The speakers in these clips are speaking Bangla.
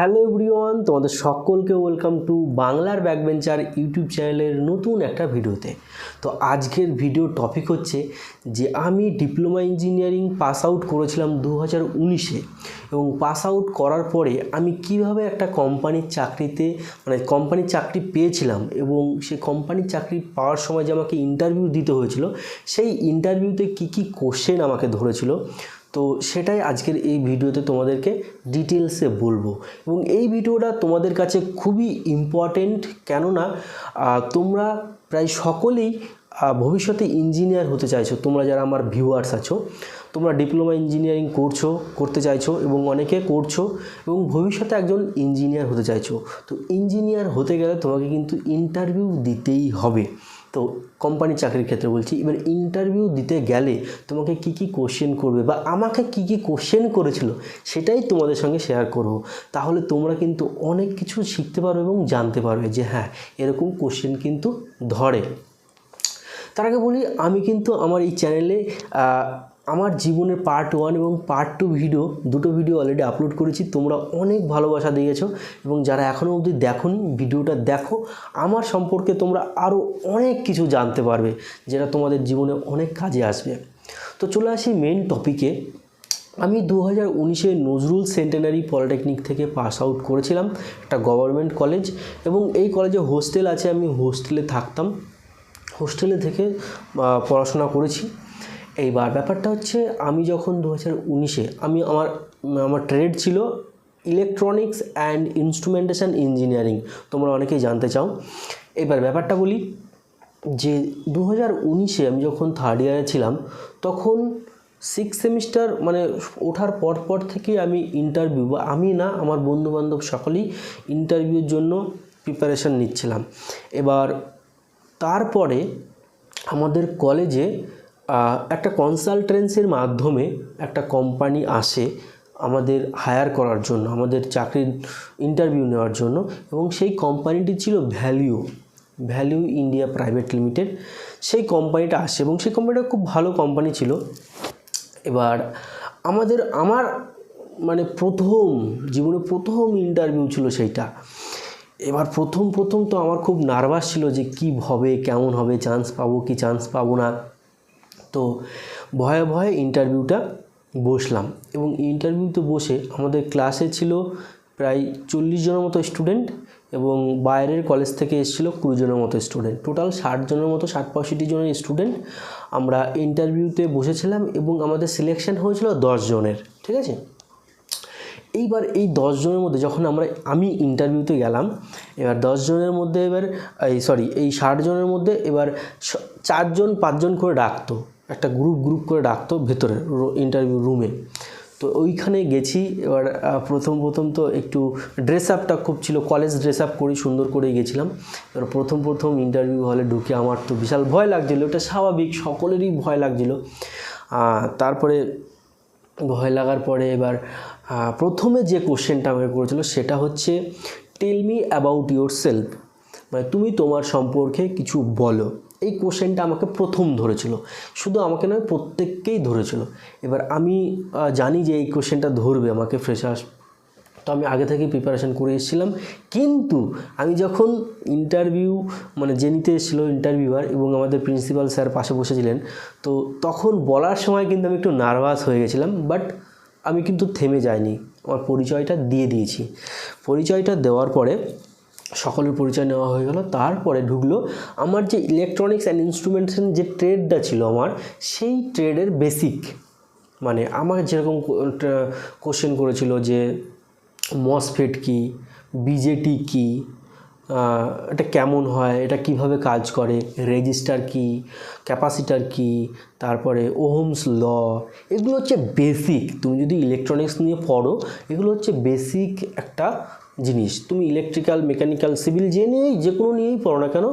হ্যালো এভরিওয়ান তোমাদের সকলকে ওয়েলকাম টু বাংলার ব্যাকবেঞ্চার ইউটিউব চ্যানেলের নতুন একটা ভিডিওতে। তো আজকের ভিডিও টপিক হচ্ছে যে আমি ডিপ্লোমা ইঞ্জিনিয়ারিং পাস আউট করেছিলাম দু হাজার উনিশে এবং পাস আউট করার পরে আমি কীভাবে একটা কোম্পানির চাকরিতে মানে কোম্পানির চাকরি পেয়েছিলাম এবং সে কোম্পানির চাকরি পাওয়ার সময় যে আমাকে ইন্টারভিউ দিতে হয়েছিল, সেই ইন্টারভিউতে কী কী কোশ্চেন আমাকে ধরেছিল তো সেটাই আজকের এই ভিডিওতে তোমাদেরকে ডিটেলসে বলব। এবং এই ভিডিওটা তোমাদের কাছে খুবই ইম্পর্টেন্ট কেননা তোমরা প্রায় সকলেই ভবিষ্যতে ইঞ্জিনিয়ার হতে চাইছো। তোমরা যারা আমার ভিউয়ার্স আছো, তোমরা ডিপ্লোমা ইঞ্জিনিয়ারিং করছ, করতে চাইছো এবং অনেকে করছ এবং ভবিষ্যতে একজন ইঞ্জিনিয়ার হতে চাইছো। তো ইঞ্জিনিয়ার হতে গেলে তোমাকে কিন্তু ইন্টারভিউ দিতেই হবে। তো কোম্পানি চাকরির ক্ষেত্রে বলছি, এবার ইন্টারভিউ দিতে গেলে তোমাকে কি কি কোশ্চেন করবে বা আমাকে কি কি কোশ্চেন করেছিল সেটাই তোমাদের সঙ্গে শেয়ার করব। তাহলে তোমরা কিন্তু অনেক কিছু শিখতে পারবে এবং জানতে পারবে যে হ্যাঁ এরকম কোশ্চেন কিন্তু ধরে। তার আগে বলি, আমি কিন্তু আমার এই চ্যানেলে আমার জীবনের পার্ট ওয়ান এবং পার্ট টু ভিডিও দুটো ভিডিও অলরেডি আপলোড করেছি, তোমরা অনেক ভালোবাসা দিয়েছ এবং যারা এখনও অবধি দেখোনি, ভিডিওটা দেখো। আমার সম্পর্কে তোমরা আরও অনেক কিছু জানতে পারবে, যেটা তোমাদের জীবনে অনেক কাজে আসবে। তো চলে আসি মেন টপিকে আমি দু হাজার উনিশে নজরুল সেন্টেনারি পলিটেকনিক থেকে পাস আউট করেছিলাম, একটা গভর্নমেন্ট কলেজ এবং এই কলেজে হোস্টেল আছে, আমি হোস্টেলে থাকতাম। হোস্টেলে থেকে পড়াশোনা করেছি। এইবার ব্যাপারটা হচ্ছে আমি যখন দু হাজার উনিশে আমি আমার আমার ট্রেড ছিল ইলেকট্রনিক্স অ্যান্ড ইনস্ট্রুমেন্টেশন ইঞ্জিনিয়ারিং তোমরা অনেকেই জানতে চাও। এবার ব্যাপারটা বলি যে দু হাজার উনিশে আমি যখন থার্ড ইয়ারে ছিলাম, তখন সিক্স সেমিস্টার মানে ওঠার পর পর থেকে আমি ইন্টারভিউ বা আমি না, আমার বন্ধুবান্ধব সকলেই ইন্টারভিউর জন্য প্রিপারেশান নিচ্ছিলাম। এবার তারপরে আমাদের কলেজে একটা কনসালটেন্সির মাধ্যমে একটা কোম্পানি আসে আমাদের হায়ার করার জন্য, আমাদের চাকরির ইন্টারভিউ নেওয়ার জন্য এবং সেই কোম্পানিটি ছিল value value India private limited সেই কোম্পানিটা আসে এবং সেই কোম্পানিটা খুব ভালো কোম্পানি ছিল। এবার আমাদের, আমার মানে প্রথম, জীবনে প্রথম ইন্টারভিউ ছিল সেইটা। এবার প্রথম প্রথম তো আমার খুব নার্ভাস ছিল যে কী হবে, কেমন হবে চান্স পাবো কি চান্স পাবো না। তো ভয়ে ভয়ে ইন্টারভিউটা বসলাম এবং ইন্টারভিউতে বসে আমাদের ক্লাসে ছিল প্রায় চল্লিশ জনের মতো স্টুডেন্ট এবং বাইরের কলেজ থেকে এসেছিল কুড়ি জনের মতো স্টুডেন্ট টোটাল ষাট জনের মতো, ষাট পঁয়ষট্টি জনের স্টুডেন্ট আমরা ইন্টারভিউতে বসেছিলাম এবং আমাদের সিলেকশন হয়েছিল দশ জনের, ঠিক আছে? এইবার এই দশ জনের মধ্যে যখন আমরা, আমি ইন্টারভিউতে গেলাম, এবার দশ জনের মধ্যে এবার, এই সরি এই ষাট জনের মধ্যে এবার চারজন, পাঁচজন করে ডাকতো। একটা গ্রুপ গ্রুপ করে ডাকতো ভেতরে ইন্টারভিউ রুমে তো ওইখানে গেছি, এবার প্রথম প্রথম তো একটু ড্রেস আপটা খুব ছিল কলেজ ড্রেস আপ করি সুন্দর করেই গেছিলাম। এবার প্রথম প্রথম ইন্টারভিউ হলে ঢুকে আমার তো বিশাল ভয় লাগছিল ওটা স্বাভাবিক, সকলেরই ভয় লাগছিল। তারপরে ভয় লাগার পরে এবার প্রথমে যে কোশ্চেনটা আমাকে করেছিল সেটা হচ্ছে tell me about yourself মানে তুমি তোমার সম্পর্কে কিছু বলো। এই কোশ্চেনটা আমাকে প্রথম ধরেছিল। শুধু আমাকে নয়, প্রত্যেককেই ধরেছিল। এবার আমি জানি যে এই কোশ্চেনটা ধরবে আমাকে ফ্রেশার্স তো আমি আগে থেকেই প্রিপারেশন করে এসেছিলাম। কিন্তু আমি যখন ইন্টারভিউ মানে যে নিতে এসেছিল ইন্টারভিউয়ার এবং আমাদের প্রিন্সিপাল স্যার পাশে বসেছিলেন, তো তখন বলার সময় কিন্তু আমি একটু নার্ভাস হয়ে গেছিলাম বাট আমি কিন্তু থেমে যাইনি। আমার পরিচয়টা দিয়ে দিয়েছি। পরিচয়টা দেওয়ার পরে সকলের পরিচয় নেওয়া হয়ে গেল। তারপরে ঢুকলো আমার যে ইলেকট্রনিক্স অ্যান্ড ইনস্ট্রুমেন্টেশন যে ট্রেডটা ছিল আমার, সেই ট্রেডের বেসিক মানে আমাকে যেরকম কোশ্চেন করেছিল যে মসফেট কি বিজেটি কি এটা কেমন হয়, এটা কীভাবে কাজ করে রেজিস্টার কি ক্যাপাসিটার কি, তারপরে ওহমস ল এগুলো হচ্ছে বেসিক তুমি যদি ইলেকট্রনিক্স নিয়ে পড়ো, এগুলো হচ্ছে বেসিক একটা জিনিস। তুমি ইলেকট্রিক্যাল মেকানিক্যাল সিভিল যে নিয়েই, যে কোনো নিয়েই পড়ো না কেন,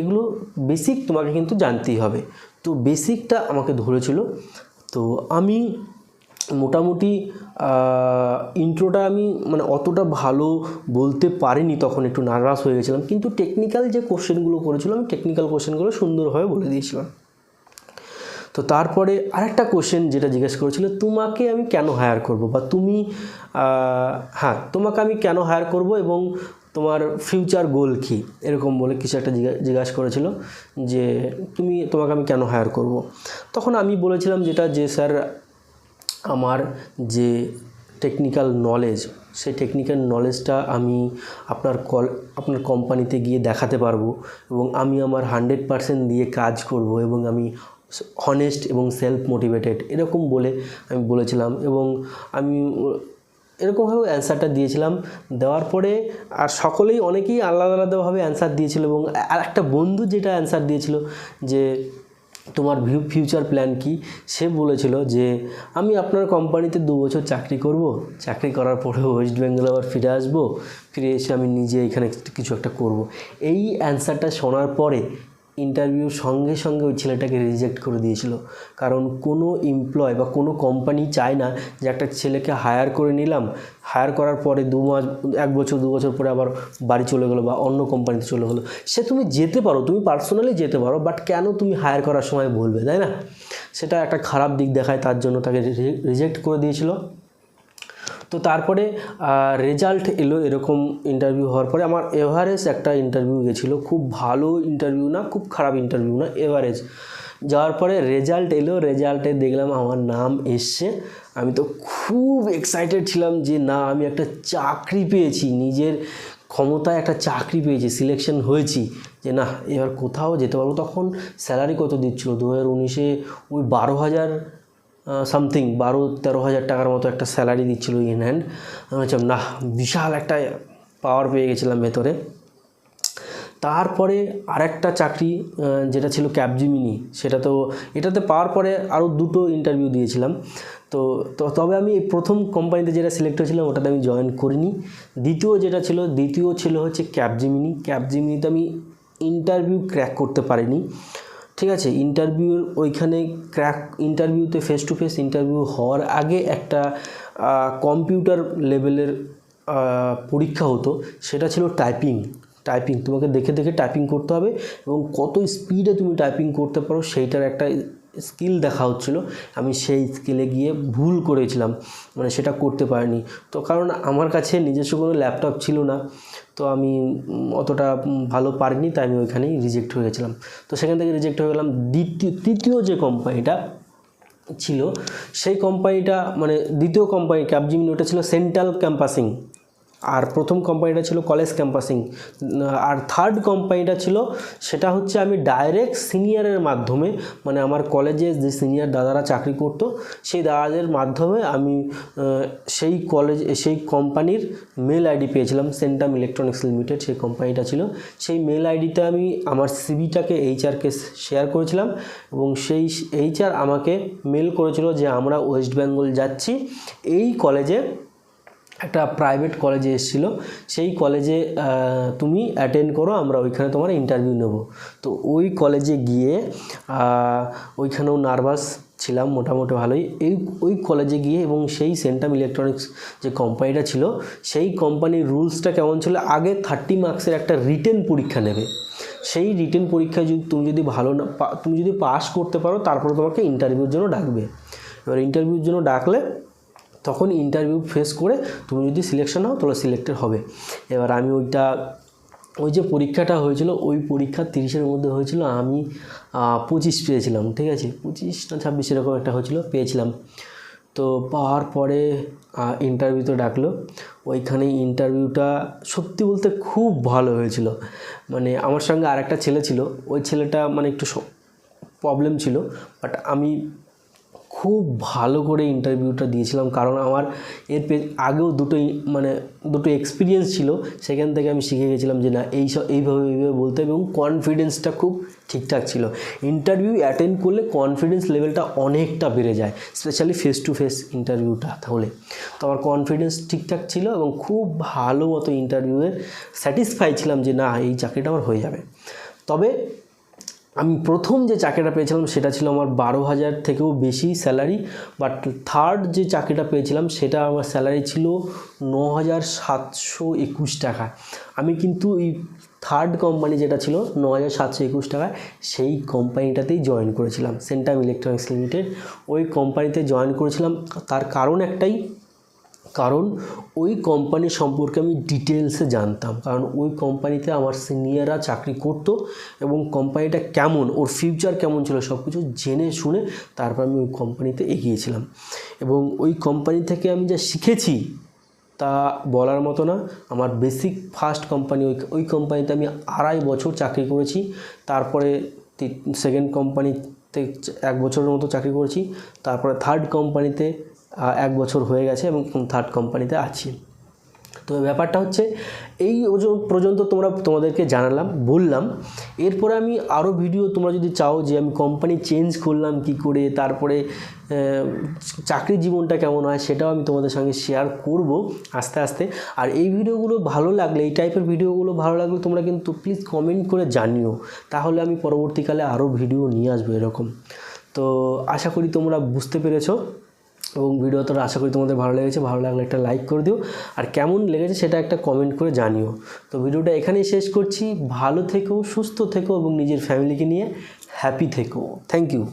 এগুলো বেসিক তোমাকে কিন্তু জানতেই হবে। তো বেসিকটা আমাকে ধরেছিল। তো আমি মোটামুটি ইন্ট্রোটা আমি মানে অতটা ভালো বলতে পারিনি, তখন একটু নার্ভাস হয়ে গেছিলাম। কিন্তু টেকনিক্যাল যে কোশ্চেনগুলো করেছিল, আমি টেকনিক্যাল কোশ্চেনগুলো সুন্দরভাবে বলে দিয়েছিলাম। তো তারপরে আরেকটা কোশ্চেন যেটা জিজ্ঞেস করেছিল, তোমাকে আমি কেন হায়ার করব? বা তুমি হ্যাঁ তোমাকে আমি কেন হায়ার করব এবং তোমার ফিউচার গোল কী? এরকম বলে কিছু একটা জিজ্ঞা- জিজ্ঞাসা করেছিল যে, তুমি, তোমাকে আমি কেন হায়ার করব? তখন আমি বলেছিলাম যেটা যে স্যার আমার যে টেকনিক্যাল নলেজ সেই টেকনিক্যাল নলেজটা আমি আপনার কল আপনার কোম্পানিতে গিয়ে দেখাতে পারব এবং আমি আমার হান্ড্রেড পারসেন্ট দিয়ে কাজ করব এবং আমি হনেস্ট এবং সেলফ মোটিভেটেড এরকম বলে আমি বলেছিলাম এবং আমি এরকমভাবে অ্যান্সারটা দিয়েছিলাম। দেওয়ার পরে আর সকলেই অনেকেই আলাদা আলাদাভাবে অ্যান্সার দিয়েছিল এবং আর একটা বন্ধু যেটা অ্যান্সার দিয়েছিল যে, তোমার ফিউচার প্ল্যান কি? সে বলেছিল যে, আমি আপনার কোম্পানিতে দু বছর চাকরি করব। চাকরি করার পরে ওয়েস্ট বেঙ্গল আবার ফিরে আসব। ফিরে এসে আমি নিজে এখানে কিছু একটা করব। এই অ্যান্সারটা শোনার পরে ইন্টারভিউর সঙ্গে সঙ্গে ওই ছেলেটাকে রিজেক্ট করে দিয়েছিল। কারণ কোনো এমপ্লয় বা কোনো কোম্পানি চায় না যে একটা ছেলেকে হায়ার করে নিলাম। হায়ার করার পরে দু মাস, এক বছর, দু বছর পরে আবার বাড়ি চলে গেলো বা অন্য কোম্পানিতে চলে গেলো। সে তুমি যেতে পারো, তুমি পার্সোনালি যেতে পারো বাট কেন তুমি হায়ার করার সময় বলবে, তাই না? সেটা একটা খারাপ দিক দেখায়, তার জন্য তাকে রিজেক্ট করে দিয়েছিল। তো তারপরে রেজাল্ট এলো এরকম ইন্টারভিউ হওয়ার পরে আমার এভারেজ একটা ইন্টারভিউ গেছিল। খুব ভালো ইন্টারভিউ না, খুব খারাপ ইন্টারভিউ না এভারেজ যাওয়ার পরে রেজাল্ট এলো রেজাল্টে দেখলাম আমার নাম এসছে। আমি তো খুব এক্সাইটেড ছিলাম যে না, আমি একটা চাকরি পেয়েছি, নিজের ক্ষমতায় একটা চাকরি পেয়েছি সিলেকশন হয়েছি। যে না, এবার কোথাও যেতে পারব? তখন স্যালারি কত দিচ্ছিল? দু হাজার উনিশে ওই বারো হাজার সামথিং বারো তেরো হাজার টাকার মতো একটা স্যালারি দিচ্ছিল ইন হ্যান্ড আমি বলছিলাম না বিশাল একটা পাওয়ার পেয়ে গেছিলাম ভেতরে। তারপরে আরেকটা চাকরি যেটা ছিল ক্যাবজিমিনি সেটা তো এটাতে পাওয়ার পরে আরও দুটো ইন্টারভিউ দিয়েছিলাম। তো তো তবে আমি এই প্রথম কোম্পানিতে যেটা সিলেক্ট হয়েছিলাম, ওটাতে আমি জয়েন করিনি। দ্বিতীয় যেটা ছিল, দ্বিতীয় ছিল হচ্ছে ক্যাবজিমিনি ক্যাবজিমিনিতে আমি ইন্টারভিউ ক্র্যাক করতে পারিনি। ঠিক আছে ইন্টারভিউর ওইখানে ক্র্যাক ইন্টারভিউতে ফেস টু ফেস ইন্টারভিউ হওয়ার আগে একটা কম্পিউটার লেভেলের পরীক্ষা হতো, সেটা ছিল টাইপিং টাইপিং তোমাকে দেখে দেখে টাইপিং করতে হবে এবং কত স্পিডে তুমি টাইপিং করতে পারো, সেইটার একটা স্কিল দেখা হচ্ছিল। আমি সেই স্কিলে গিয়ে ভুল করেছিলাম মানে সেটা করতে পারিনি। তো কারণ আমার কাছে নিজস্ব কোনো ল্যাপটপ ছিল না, তো আমি অতটা ভালো পারিনি, তাই আমি ওইখানেই রিজেক্ট হয়ে গেছিলাম। তো সেখান থেকে রিজেক্ট হয়ে গেলাম। দ্বিতীয়, তৃতীয় যে কোম্পানিটা ছিল, সেই কোম্পানিটা মানে দ্বিতীয় কোম্পানি ক্যাবজিমিনি ওটা ছিল সেন্ট্রাল ক্যাম্পাসিং আর প্রথম কোম্পানিটা ছিল কলেজ ক্যাম্পাসিং আর থার্ড কোম্পানিটা ছিল, সেটা হচ্ছে আমি ডাইরেক্ট সিনিয়রের মাধ্যমে মানে আমার কলেজে যে সিনিয়র দাদারা চাকরি করতো, সেই দাদাদের মাধ্যমে আমি সেই কলেজ সেই কোম্পানির মেল আইডি পেয়েছিলাম সেন্টাম ইলেকট্রনিক্স লিমিটেড সেই কোম্পানিটা ছিল। সেই মেল আইডিতে আমি আমার সিভিটাকে এইচআরকে শেয়ার করেছিলাম এবং সেই এইচআর আমাকে মেল করেছিল যে আমরা ওয়েস্ট বেঙ্গল যাচ্ছি, এই কলেজে একটা প্রাইভেট কলেজে এসেছিল। সেই কলেজে তুমি অ্যাটেন্ড করো, আমরা ওইখানে তোমার ইন্টারভিউ নেব। তো ওই কলেজে গিয়ে ওইখানেও নার্ভাস ছিলাম, মোটামুটি ভালোই। এই, ওই কলেজে গিয়ে এবং সেই সেন্টাম ইলেকট্রনিক্স যে কোম্পানিটা ছিল, সেই কোম্পানির রুলসটা কেমন ছিল? আগে থার্টি মার্কসের একটা রিটেন পরীক্ষা নেবে। সেই রিটেন পরীক্ষায় যদি, তুমি যদি ভালো না তুমি যদি পাস করতে পারো, তারপরে তোমাকে ইন্টারভিউর জন্য ডাকবে। এবার ইন্টারভিউর জন্য ডাকলে তখন ইন্টারভিউ ফেস করে তুমি যদি সিলেকশন হও তাহলে সিলেক্টেড হবে। এবার আমি ওইটা, ওই যে পরীক্ষাটা হয়েছিল, ওই পরীক্ষা তিরিশের মধ্যে হয়েছিল, আমি পঁচিশ পেয়েছিলাম, ঠিক আছে? পঁচিশ না ছাব্বিশ এরকম একটা হয়েছিল, পেয়েছিলাম। তো পাওয়ার পরে ইন্টারভিউতে ডাকলো। ওইখানে ইন্টারভিউটা সত্যি বলতে খুব ভালো হয়েছিল। মানে আমার সঙ্গে আরেকটা ছেলে ছিল, ওই ছেলেটা মানে একটু প্রবলেম ছিল বাট আমি খুব ভালো করে ইন্টারভিউটা দিয়েছিলাম। কারণ আমার এর আগেও দুটো মানে দুটো এক্সপিরিয়েন্স ছিল। সেখান থেকে আমি শিখে গেছিলাম যে না, এই সব এইভাবে এইভাবে বলতে হবে এবং কনফিডেন্সটা খুব ঠিকঠাক ছিল। ইন্টারভিউ অ্যাটেন্ড করলে কনফিডেন্স লেভেলটা অনেকটা বেড়ে যায় স্পেশালি ফেস টু ফেস ইন্টারভিউটা তাহলে তো আমার কনফিডেন্স ঠিকঠাক ছিল এবং খুব ভালো মতো ইন্টারভিউয়ে স্যাটিসফাই ছিলাম যে না, এই চাকরিটা আমার হয়ে যাবে। তবে আমি প্রথম যে চাকরিটা পেয়েছিলাম সেটা ছিল আমার বারো হাজার থেকেও বেশি স্যালারি বাট থার্ড যে চাকরিটা পেয়েছিলাম সেটা আমার স্যালারি ছিল ন হাজার সাতশো একুশ টাকা। আমি কিন্তু এই থার্ড কোম্পানি যেটা ছিল ন হাজার সাতশো একুশ টাকায় সেই কোম্পানিটাতেই জয়েন করেছিলাম সেন্টাম ইলেকট্রনিক্স লিমিটেড ওই কোম্পানিতে জয়েন করেছিলাম, তার কারণ একটাই কারণ ওই কোম্পানি সম্পর্কে আমি ডিটেলসে জানতাম। কারণ ওই কোম্পানিতে আমার সিনিয়ররা চাকরি করত এবং কোম্পানিটা কেমন, ওর ফিউচার কেমন ছিল সব কিছু জেনে শুনে তারপর আমি ওই কোম্পানিতে এগিয়েছিলাম এবং ওই কোম্পানি থেকে আমি যা শিখেছি তা বলার মতো না। আমার বেসিক ফার্স্ট কোম্পানি ওই ওই কোম্পানিতে আমি আড়াই বছর চাকরি করেছি। তারপরে সেকেন্ড কোম্পানিতে এক বছরের মতো চাকরি করেছি। তারপরে থার্ড কোম্পানিতে এক বছর হয়ে গেছে এবং থার্ড কোম্পানিতে আছি। তো ব্যাপারটা হচ্ছে, এই পর্যন্ত তোমরা, তোমাদেরকে জানালাম, বললাম। এরপরে আমি আরও ভিডিও তোমরা যদি চাও যে আমি কোম্পানি চেঞ্জ করলাম কি করে, তারপরে চাকরি জীবনটা কেমন হয়, সেটাও আমি তোমাদের সঙ্গে শেয়ার করব আস্তে আস্তে। আর এই ভিডিওগুলো ভালো লাগলে, এই টাইপের ভিডিওগুলো ভালো লাগলে তোমরা কিন্তু প্লিজ কমেন্ট করে জানিও। তাহলে আমি পরবর্তীকালে আরও ভিডিও নিয়ে আসব এরকম। তো আশা করি তোমরা বুঝতে পেরেছ। এবং ভিডিও তো আশা করি তোমাদের ভালো লেগেছে, ভালো লাগলে একটা লাইক করে দিও। আর কেমন লেগেছে সেটা একটা কমেন্ট করে জানিও। তো ভিডিওটা এখানেই শেষ করছি। ভালো থেকো, সুস্থ থেকো এবং নিজের ফ্যামিলিকে নিয়ে হ্যাপি থেকো। Thank you